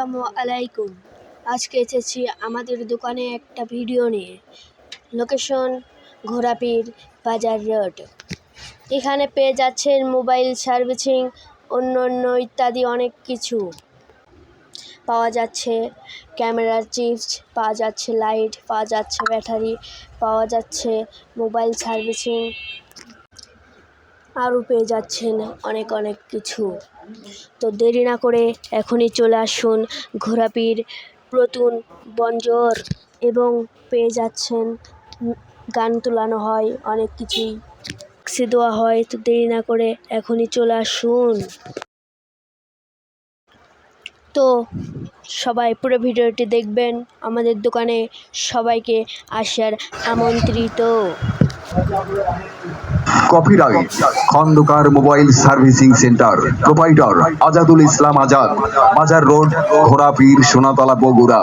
আসসালামু আলাইকুম। আজকে এসেছি আমাদের দোকানে একটা ভিডিও নিয়ে। লোকেশন ঘোড়াপীর বাজার রোড। এখানে পেয়ে যাচ্ছেন মোবাইল সার্ভিসিং, অন্য অন্য ইত্যাদি অনেক কিছু। পাওয়া যাচ্ছে ক্যামেরার চিপস, পাওয়া যাচ্ছে লাইট, পাওয়া যাচ্ছে ব্যাটারি, পাওয়া যাচ্ছে মোবাইল সার্ভিসিং। আরও পেয়ে যাচ্ছেন অনেক অনেক কিছু। তো দেরি না করে এখনই চলে আসুন ঘোরাপির প্রতুন বঞ্জর এবং পেয়ে যাচ্ছেন গান তোলানো হয়, অনেক কিছুই দেওয়া হয়। তো দেরি না করে এখনই চলে আসুন। তো সবাই পুরো ভিডিওটি দেখবেন, আমাদের দোকানে সবাইকে আসার আমন্ত্রিত। Copyright Khandakar mobile servicing centre proprietor Azadul Islam Azad Bazar road Ghorapir Sonatala Bogura